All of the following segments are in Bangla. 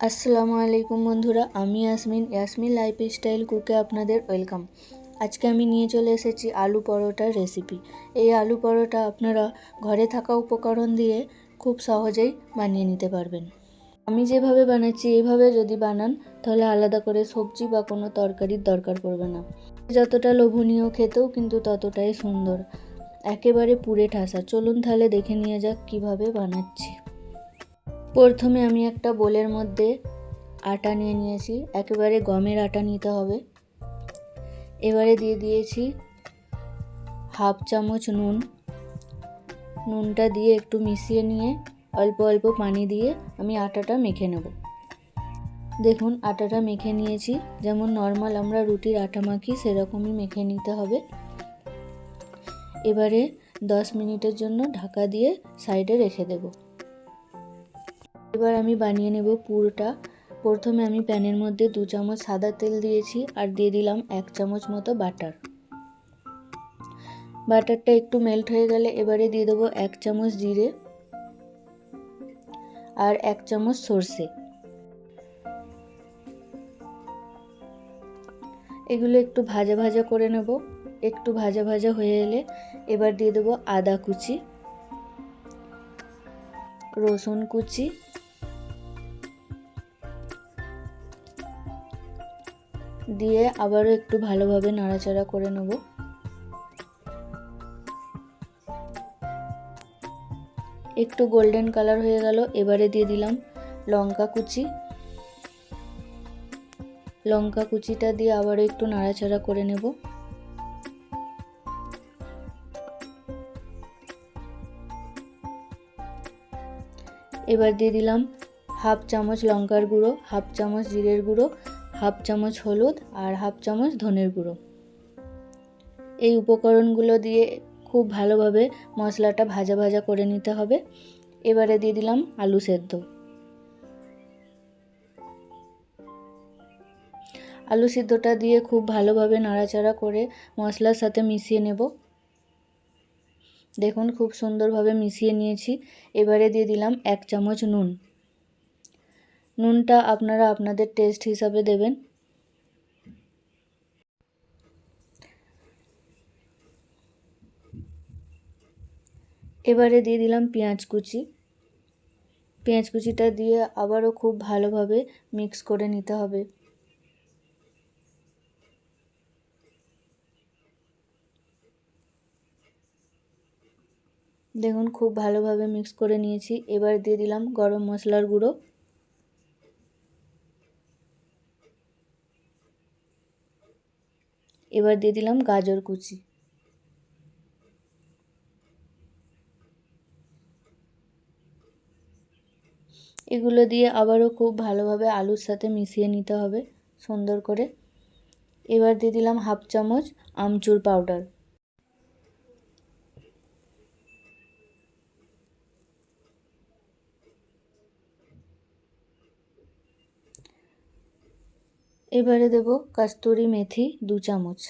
আসসালামু আলাইকুম বন্ধুরা, আমি ইয়াসমিন। ইয়াসমিন লাইফ স্টাইল কুকে আপনাদের ওয়েলকাম আজকে আমি নিয়ে চলে এসেছি আলু পরোটার রেসিপি এই আলু পরোটা আপনারা ঘরে থাকা উপকরণ দিয়ে খুব সহজেই বানিয়ে নিতে পারবেন। আমি যেভাবে বানাচ্ছি, এইভাবে যদি বানান, তাহলে আলাদা করে সবজি বা কোনো তরকারির দরকার পড়বে না। যতটা লোভনীয় খেতেও কিন্তু ততটাই সুন্দর। একেবারে পুরে ঠাসা। চলুন তাহলে দেখে নিয়ে যাক কীভাবে বানাচ্ছি। প্রথমে আমি একটা বোলের মধ্যে আটা নিয়ে নিয়েছি, একেবারে গমের আটা নিতে হবে। এবারে দিয়ে দিয়েছি হাফ চামচ নুন। নুনটা দিয়ে একটু মিশিয়ে নিয়ে অল্প অল্প পানি দিয়ে আমি আটাটা মেখে নেব। দেখুন, আটাটা মেখে নিয়েছি। যেমন নর্মাল আমরা রুটির আটা মাখি, সেরকমই মেখে নিতে হবে। এবারে দশ মিনিটের জন্য ঢাকা দিয়ে সাইডে রেখে দেবো। এবার আমি বানিয়ে নেব পুরোটা। প্রথমে আমি প্যানের মধ্যে দু চামচ সাদা তেল দিয়েছি আর দিয়ে দিলাম এক চামচ মতো বাটার। বাটারটা একটু মেল্ট হয়ে গেলে এবারে দিয়ে দেবো এক চামচ জিরে আর এক চামচ সর্ষে। এগুলো একটু ভাজা ভাজা করে নেব। একটু ভাজা ভাজা হয়ে এলে এবার দিয়ে দেবো আদা কুচি, রসুন কুচি দিয়ে আবারও একটু ভালোভাবে নাড়াচাড়া করে নেব। একটু গোল্ডেন কালার হয়ে গেল, এবারে দিয়ে দিলাম লঙ্কা কুচি। লঙ্কা কুচিটা দিয়ে আবারও একটু নাড়াচাড়া করে নেব। এবার দিয়ে দিলাম হাফ চামচ লঙ্কার গুঁড়ো, হাফ চামচ জিরের গুঁড়ো হাফ চামচ হলুদ আর হাফ চামচ ধনের গুঁড়ো। এই উপকরণগুলো দিয়ে খুব ভালোভাবে মশলাটা ভাজা ভাজা করে নিতে হবে। এবারে দিয়ে দিলাম আলু সেদ্ধ। আলু সিদ্ধটা দিয়ে খুব ভালোভাবে নাড়াচাড়া করে মশলার সাথে মিশিয়ে নেব। দেখুন খুব সুন্দরভাবে মিশিয়ে নিয়েছি। এবারে দিয়ে দিলাম এক চামচ নুন। নুনটা আপনারা আপনাদের টেস্ট হিসাবে দেবেন। এবারে দিয়ে দিলাম পেঁয়াজ কুচি। পেঁয়াজ কুচিটা দিয়ে আবারও খুব ভালোভাবে মিক্স করে নিতে হবে। দেখুন খুব ভালোভাবে মিক্স করে নিয়েছি। এবার দিয়ে দিলাম গরম মশলার গুঁড়ো। এবার দিয়ে দিলাম গাজর কুচি। এগুলো দিয়ে আবারও খুব ভালোভাবে আলুর সাথে মিশিয়ে নিতে হবে সুন্দর করে। এবার দিয়ে দিলাম হাফ চামচ আমচুর পাউডার। এবারে দেব কাস্তুরি মেথি দু চামচ।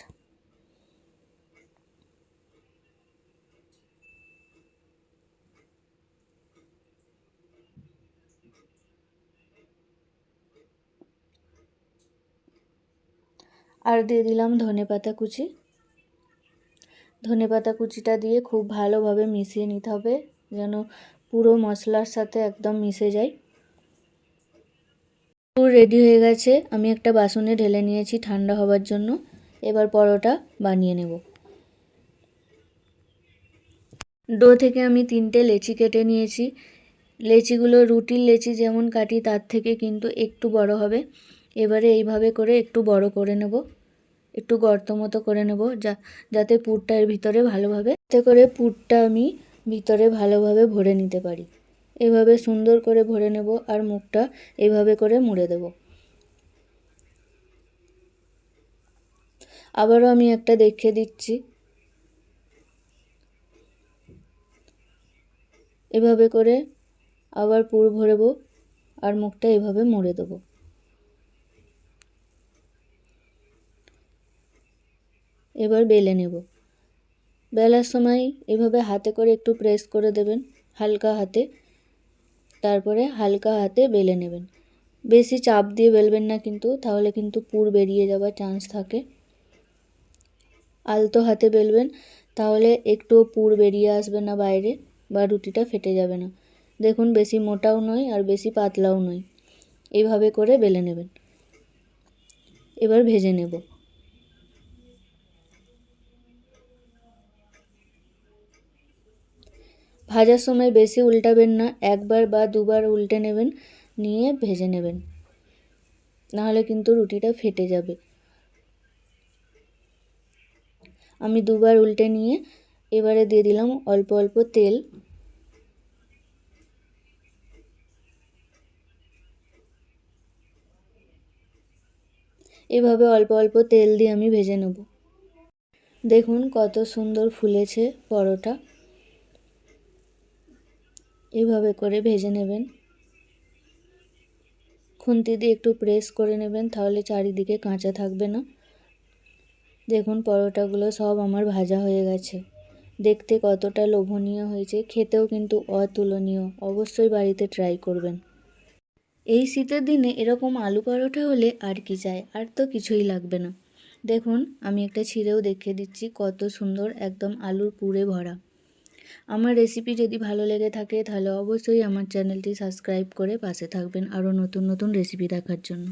আর দিয়ে দিলাম ধনে পাতা কুচি। ধনে পাতা কুচিটা দিয়ে খুব ভালোভাবে মিশিয়ে নিতে হবে, যেন পুরো মশলার সাথে একদম মিশে যায়। পুর রেডি হয়ে গেছে। আমি একটা বাসনে ঢেলে নিয়েছি ঠান্ডা হবার জন্য। এবার পরোটা বানিয়ে নেব। ডো থেকে আমি তিনটে লেচি কেটে নিয়েছি। লেচিগুলো রুটির লেচি যেমন কাটি, তার থেকে কিন্তু একটু বড় হবে। এবারে এইভাবে করে একটু বড় করে নেব। একটু গর্ত মতো করে নেব যা, যাতে পুরটা এর ভিতরে ভালোভাবে এতে করে পুরটা আমি ভিতরে ভালোভাবে ভরে নিতে পারি। এভাবে সুন্দর করে ভরে নেব আর মুখটা এভাবে করে মুড়ে দেব। আবারও আমি একটা দেখে দিচ্ছি। এভাবে করে আবার পুর ভরেব আর মুখটা এভাবে মুড়ে দেবো। এবার বেলে নেব। বেলার সময় এভাবে হাতে করে একটু প্রেস করে দেবেন, হালকা হাতে। তারপরে হালকা হাতে বেলে নেবেন। বেশি চাপ দিয়ে বেলবেন না কিন্তু, তাহলে কিন্তু পুর বেরিয়ে যাওয়ার চান্স থাকে। আলতো হাতে বেলবেন, তাহলে একটুও পুর বেরিয়ে আসবে না বাইরে বা রুটিটা ফেটে যাবে না। দেখুন, বেশি মোটাও নয় আর বেশি পাতলাও নয়। এইভাবে করে বেলে নেবেন। এবার ভেজে নেব। ভাজার সময় বেশি উল্টাবেন না, একবার বা দুবার উল্টে নেবেন, নিয়ে ভেজে নেবেন। নাহলে কিন্তু রুটিটা ফেটে যাবে। আমি দুবার উল্টে নিয়ে এবারে দিয়ে দিলাম অল্প অল্প তেল। এভাবে অল্প অল্প তেল দিয়ে আমি ভেজে নেব। দেখুন কত সুন্দর ফুলেছে পরোটা। এইভাবে করে ভেজে নেবেন। খুন্তি দিয়ে একটু প্রেস করে নেবেন, তাহলে চারিদিকে কাঁচা থাকবে না। দেখুন পরোটাগুলো সব আমার ভাজা হয়ে গেছে। দেখতে কতটা লোভনীয় হয়েছে, খেতেও কিন্তু অতুলনীয়। অবশ্যই বাড়িতে ট্রাই করবেন। এই শীতের দিনে এরকম আলু পরোটা হলে আর কি চাই? আর তো কিছুই লাগবে না। দেখুন, আমি একটা ছিঁড়েও দেখিয়ে দিচ্ছি কত সুন্দর একদম আলুর পুরে ভরা। আমার রেসিপি যদি ভালো লেগে থাকে, তাহলে অবশ্যই আমার চ্যানেলটি সাবস্ক্রাইব করে পাশে থাকবেন আরও নতুন নতুন রেসিপি দেখার জন্য।